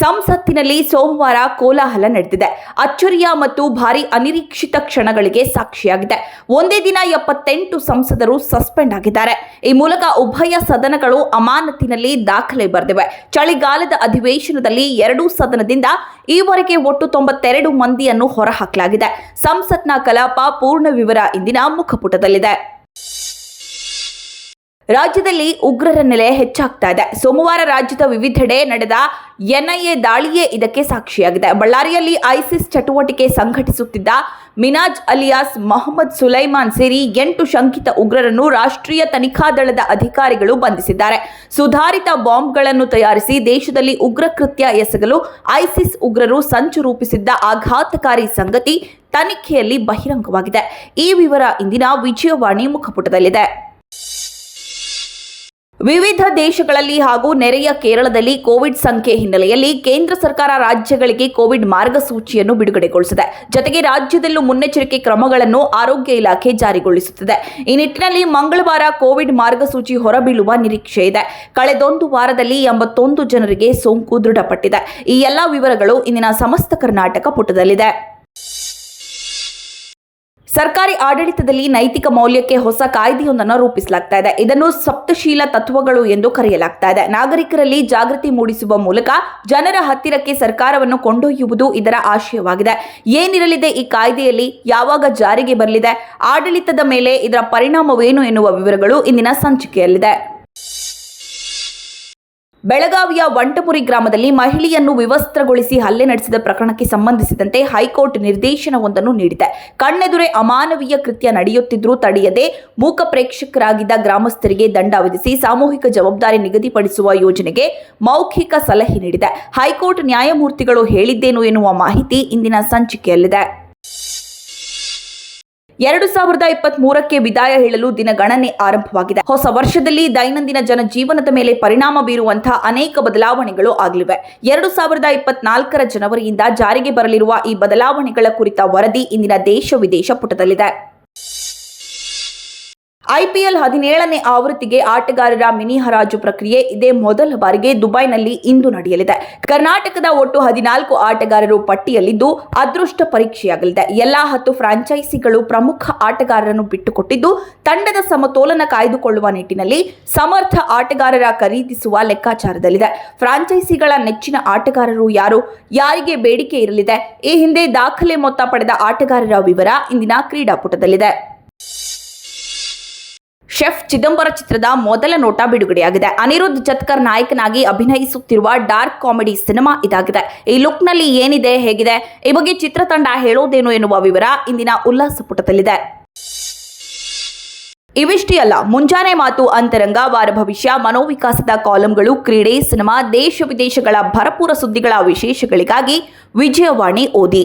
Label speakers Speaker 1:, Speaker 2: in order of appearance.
Speaker 1: ಸಂಸತ್ತಿನಲ್ಲಿ ಸೋಮವಾರ ಕೋಲಾಹಲ ನಡೆದಿದೆ. ಅಚ್ಚರಿಯ ಮತ್ತು ಭಾರಿ ಅನಿರೀಕ್ಷಿತ ಕ್ಷಣಗಳಿಗೆ ಸಾಕ್ಷಿಯಾಗಿದೆ. ಒಂದೇ ದಿನ ಎಪ್ಪತ್ತೆಂಟು ಸಂಸದರು ಸಸ್ಪೆಂಡ್ ಆಗಿದ್ದಾರೆ. ಈ ಮೂಲಕ ಉಭಯ ಸದನಗಳು ಅಮಾನತಿನಲ್ಲಿ ದಾಖಲೆ ಬರೆದಿವೆ. ಚಳಿಗಾಲದ ಅಧಿವೇಶನದಲ್ಲಿ ಎರಡೂ ಸದನದಿಂದ ಈವರೆಗೆ ಒಟ್ಟು ತೊಂಬತ್ತೆರಡು ಮಂದಿಯನ್ನು ಹೊರಹಾಕಲಾಗಿದೆ. ಸಂಸತ್ನ ಕಲಾಪ ಪೂರ್ಣ ವಿವರ ಇಂದಿನ ಮುಖಪುಟದಲ್ಲಿದೆ. ರಾಜ್ಯದಲ್ಲಿ ಉಗ್ರರ ನೆಲೆ ಹೆಚ್ಚಾಗ್ತಾ ಇದೆ. ಸೋಮವಾರ ರಾಜ್ಯದ ವಿವಿಧೆಡೆ ನಡೆದ ಎನ್ಐಎ ದಾಳಿಯೇ ಇದಕ್ಕೆ ಸಾಕ್ಷಿಯಾಗಿದೆ. ಬಳ್ಳಾರಿಯಲ್ಲಿ ಐಸಿಸ್ ಚಟುವಟಿಕೆ ಸಂಘಟಿಸುತ್ತಿದ್ದ ಮಿನಾಜ್ ಅಲಿಯಾಸ್ ಮೊಹಮ್ಮದ್ ಸುಲೈಮಾನ್ ಸೇರಿ ಎಂಟು ಶಂಕಿತ ಉಗ್ರರನ್ನು ರಾಷ್ಟ್ರೀಯ ತನಿಖಾ ದಳದ ಅಧಿಕಾರಿಗಳು ಬಂಧಿಸಿದ್ದಾರೆ. ಸುಧಾರಿತ ಬಾಂಬ್ಗಳನ್ನು ತಯಾರಿಸಿ ದೇಶದಲ್ಲಿ ಉಗ್ರ ಕೃತ್ಯ ಎಸಗಲು ಐಸಿಸ್ ಉಗ್ರರು ಸಂಚು ರೂಪಿಸಿದ್ದ ಆಘಾತಕಾರಿ ಸಂಗತಿ ತನಿಖೆಯಲ್ಲಿ ಬಹಿರಂಗವಾಗಿದೆ. ಈ ವಿವರ ಇಂದಿನ ವಿಜಯವಾಣಿ ಮುಖಪುಟದಲ್ಲಿದೆ. ವಿವಿಧ ದೇಶಗಳಲ್ಲಿ ಹಾಗೂ ನೆರೆಯ ಕೇರಳದಲ್ಲಿ ಕೋವಿಡ್ ಸಂಖ್ಯೆ ಹಿನ್ನೆಲೆಯಲ್ಲಿ ಕೇಂದ್ರ ಸರ್ಕಾರ ರಾಜ್ಯಗಳಿಗೆ ಕೋವಿಡ್ ಮಾರ್ಗಸೂಚಿಯನ್ನು ಬಿಡುಗಡೆಗೊಳಿಸಿದೆ. ಜೊತೆಗೆ ರಾಜ್ಯದಲ್ಲೂ ಮುನ್ನೆಚ್ಚರಿಕೆ ಕ್ರಮಗಳನ್ನು ಆರೋಗ್ಯ ಇಲಾಖೆ ಜಾರಿಗೊಳಿಸುತ್ತಿದೆ. ಈ ನಿಟ್ಟಿನಲ್ಲಿ ಮಂಗಳವಾರ ಕೋವಿಡ್ ಮಾರ್ಗಸೂಚಿ ಹೊರಬೀಳುವ ನಿರೀಕ್ಷೆ ಇದೆ. ಕಳೆದೊಂದು ವಾರದಲ್ಲಿ ಎಂಬತ್ತೊಂದು ಜನರಿಗೆ ಸೋಂಕು ದೃಢಪಟ್ಟಿದೆ. ಈ ಎಲ್ಲ ವಿವರಗಳು ಇಂದಿನ ಸಮಸ್ತ ಕರ್ನಾಟಕ ಪುಟದಲ್ಲಿದೆ. ಸರ್ಕಾರಿ ಆಡಳಿತದಲ್ಲಿ ನೈತಿಕ ಮೌಲ್ಯಕ್ಕೆ ಹೊಸ ಕಾಯ್ದೆಯೊಂದನ್ನು ರೂಪಿಸಲಾಗ್ತಾ ಇದೆ. ಇದನ್ನು ಸಪ್ತಶೀಲ ತತ್ವಗಳು ಎಂದು ಕರೆಯಲಾಗ್ತಾ ಇದೆ. ನಾಗರಿಕರಲ್ಲಿ ಜಾಗೃತಿ ಮೂಡಿಸುವ ಮೂಲಕ ಜನರ ಹತ್ತಿರಕ್ಕೆ ಸರ್ಕಾರವನ್ನು ಕೊಂಡೊಯ್ಯುವುದು ಇದರ ಆಶಯವಾಗಿದೆ. ಏನಿರಲಿದೆ ಈ ಕಾಯ್ದೆಯಲ್ಲಿ? ಯಾವಾಗ ಜಾರಿಗೆ ಬರಲಿದೆ? ಆಡಳಿತದ ಮೇಲೆ ಇದರ ಪರಿಣಾಮವೇನು ಎನ್ನುವ ವಿವರಗಳು ಇಂದಿನ ಸಂಚಿಕೆಯಲ್ಲಿದೆ. ಬೆಳಗಾವಿಯ ವಂಟಪುರಿ ಗ್ರಾಮದಲ್ಲಿ ಮಹಿಳೆಯನ್ನು ವಿವಸ್ತ್ರಗೊಳಿಸಿ ಹಲ್ಲೆ ನಡೆಸಿದ ಪ್ರಕರಣಕ್ಕೆ ಸಂಬಂಧಿಸಿದಂತೆ ಹೈಕೋರ್ಟ್ ನಿರ್ದೇಶನವೊಂದನ್ನು ನೀಡಿದೆ. ಕಣ್ಣೆದುರೇ ಅಮಾನವೀಯ ಕೃತ್ಯ ನಡೆಯುತ್ತಿದ್ದರೂ ತಡೆಯದೆ ಮೂಕ ಪ್ರೇಕ್ಷಕರಾಗಿದ್ದ ಗ್ರಾಮಸ್ಥರಿಗೆ ದಂಡ ವಿಧಿಸಿ ಸಾಮೂಹಿಕ ಜವಾಬ್ದಾರಿ ನಿಗದಿಪಡಿಸುವ ಯೋಜನೆಗೆ ಮೌಖಿಕ ಸಲಹೆ ನೀಡಿದೆ. ಹೈಕೋರ್ಟ್ ನ್ಯಾಯಮೂರ್ತಿಗಳು ಹೇಳಿದ್ದೇನು ಎನ್ನುವ ಮಾಹಿತಿ ಇಂದಿನ ಸಂಚಿಕೆಯಲ್ಲಿದೆ. ಎರಡು ಸಾವಿರದ ಇಪ್ಪತ್ತ್ ಮೂರಕ್ಕೆ ವಿದಾಯ ಹೇಳಲು ದಿನಗಣನೆ ಆರಂಭವಾಗಿದೆ. ಹೊಸ ವರ್ಷದಲ್ಲಿ ದೈನಂದಿನ ಜನಜೀವನದ ಮೇಲೆ ಪರಿಣಾಮ ಬೀರುವಂತಹ ಅನೇಕ ಬದಲಾವಣೆಗಳು ಆಗಲಿವೆ. ಎರಡು ಸಾವಿರದ ಇಪ್ಪತ್ನಾಲ್ಕರ ಜನವರಿಯಿಂದ ಜಾರಿಗೆ ಬರಲಿರುವ ಈ ಬದಲಾವಣೆಗಳ ಕುರಿತ ವರದಿ ಇಂದಿನ ದೇಶ ವಿದೇಶ ಪುಟದಲ್ಲಿದೆ. ಐಪಿಎಲ್ ಹದಿನೇಳನೇ ಆವೃತ್ತಿಗೆ ಆಟಗಾರರ ಮಿನಿ ಹರಾಜು ಪ್ರಕ್ರಿಯೆ ಇದೇ ಮೊದಲ ಬಾರಿಗೆ ದುಬೈನಲ್ಲಿ ಇಂದು ನಡೆಯಲಿದೆ. ಕರ್ನಾಟಕದ ಒಟ್ಟು ಹದಿನಾಲ್ಕು ಆಟಗಾರರು ಪಟ್ಟಿಯಲ್ಲಿದ್ದು ಅದೃಷ್ಟ ಪರೀಕ್ಷೆಯಾಗಲಿದೆ. ಎಲ್ಲಾ ಹತ್ತು ಫ್ರಾಂಚೈಸಿಗಳು ಪ್ರಮುಖ ಆಟಗಾರರನ್ನು ಬಿಟ್ಟುಕೊಟ್ಟಿದ್ದು ತಂಡದ ಸಮತೋಲನ ಕಾಯ್ದುಕೊಳ್ಳುವ ನಿಟ್ಟಿನಲ್ಲಿ ಸಮರ್ಥ ಆಟಗಾರರ ಖರೀದಿಸುವ ಲೆಕ್ಕಾಚಾರದಲ್ಲಿದೆ. ಫ್ರಾಂಚೈಸಿಗಳ ನೆಚ್ಚಿನ ಆಟಗಾರರು ಯಾರು? ಯಾರಿಗೆ ಬೇಡಿಕೆ ಇರಲಿದೆ? ಈ ಹಿಂದೆ ದಾಖಲೆ ಮೊತ್ತ ಪಡೆದ ಆಟಗಾರರ ವಿವರ ಇಂದಿನ ಕ್ರೀಡಾಪುಟದಲ್ಲಿದೆ. ಶೆಫ್ ಚಿದಂಬರ ಚಿತ್ರದ ಮೊದಲ ನೋಟ ಬಿಡುಗಡೆಯಾಗಿದೆ. ಅನಿರುದ್ಧ್ ಜತ್ಕರ್ ನಾಯಕನಾಗಿ ಅಭಿನಯಿಸುತ್ತಿರುವ ಡಾರ್ಕ್ ಕಾಮಿಡಿ ಸಿನಿಮಾ ಇದಾಗಿದೆ. ಈ ಲುಕ್ನಲ್ಲಿ ಏನಿದೆ, ಹೇಗಿದೆ, ಈ ಬಗ್ಗೆ ಚಿತ್ರತಂಡ ಹೇಳೋದೇನು ಎನ್ನುವ ವಿವರ ಇಂದಿನ ಉಲ್ಲಾಸ ಪುಟದಲ್ಲಿದೆ. ಇವಿಷ್ಟೇ ಅಲ್ಲ, ಮುಂಜಾನೆ ಮಾತು ಅಂತರಂಗ, ವಾರ ಭವಿಷ್ಯ, ಮನೋವಿಕಾಸದ ಕಾಲಂಗಳು, ಕ್ರೀಡೆ, ಸಿನಿಮಾ, ದೇಶ ವಿದೇಶಗಳ ಭರಪೂರ ಸುದ್ದಿಗಳ ವಿಶೇಷಗಳಿಗಾಗಿ ವಿಜಯವಾಣಿ ಓದಿ.